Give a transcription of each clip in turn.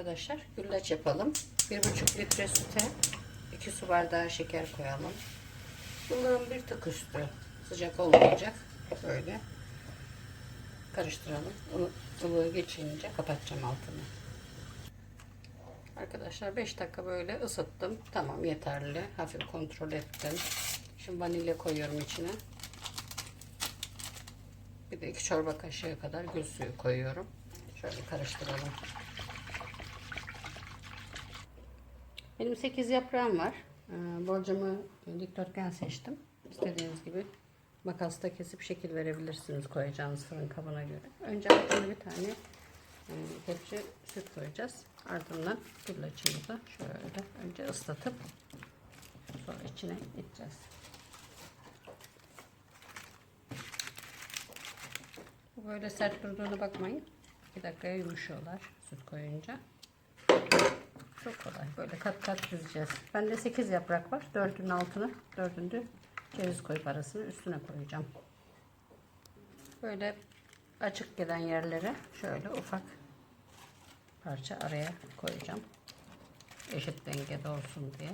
Arkadaşlar güllaç yapalım. 1,5 litre süte 2 su bardağı şeker koyalım. Bunların bir tık üstü sıcak olmayacak. Böyle karıştıralım. Onu ılığı geçince kapatacağım altını. Arkadaşlar 5 dakika böyle ısıttım. Tamam yeterli. Hafif kontrol ettim. Şimdi vanilya koyuyorum içine. Bir de 2 çorba kaşığı kadar gül suyu koyuyorum. Şöyle karıştıralım. Benim 8 yaprağım var. Ee, Borcamı dikdörtgen seçtim. İstediğiniz gibi makasla kesip şekil verebilirsiniz koyacağınız fırın kabına göre. Önce altına bir tane e, kepçe süt koyacağız. Ardından güllaçımızı şöyle önce ıslatıp sonra içine iteceğiz. Bu böyle sert durduğuna bakmayın. 2 dakikaya yumuşuyorlar süt koyunca. Çok kolay. Böyle kat kat düzeceğiz. Bende 8 yaprak var. Dördünün altını, dördünde ceviz koyup arasını üstüne koyacağım. Böyle açık gelen yerlere şöyle ufak parça araya koyacağım. Eşit dengede olsun diye.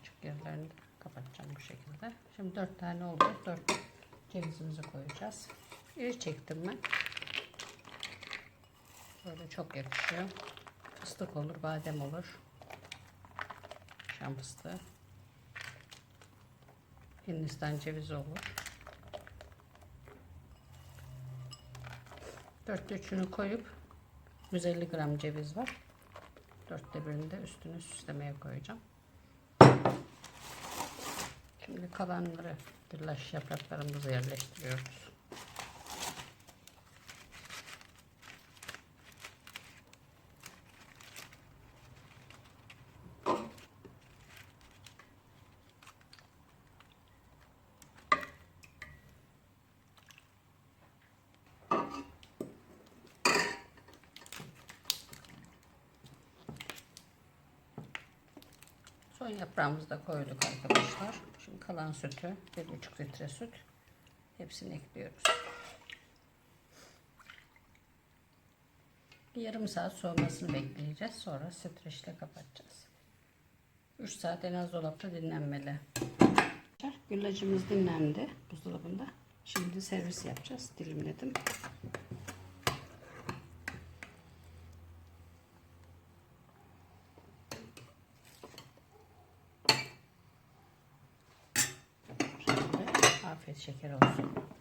Açık yerlerini kapatacağım bu şekilde. Şimdi 4 tane oldu. 4 cevizimizi koyacağız. İri çektim ben. Böyle çok yakışıyor. Fıstık olur, badem olur. Şam fıstığı. Hindistan cevizi olur. Dörtte üçünü koyup 150 gram ceviz var. Dörtte birini de üstüne süslemeye koyacağım. Şimdi kalanları güllaç yapraklarımızı yerleştiriyoruz. Son yaprağımızı da koyduk arkadaşlar. Şimdi kalan sütü, 1,5 litre süt. Hepsini ekliyoruz. Yarım saat soğumasını bekleyeceğiz. Sonra streçle kapatacağız. 3 saat en az dolapta dinlenmeli. Güllacımız dinlendi buzdolabında. Şimdi servis yapacağız. Dilimledim. Şöyle afiyet şeker olsun.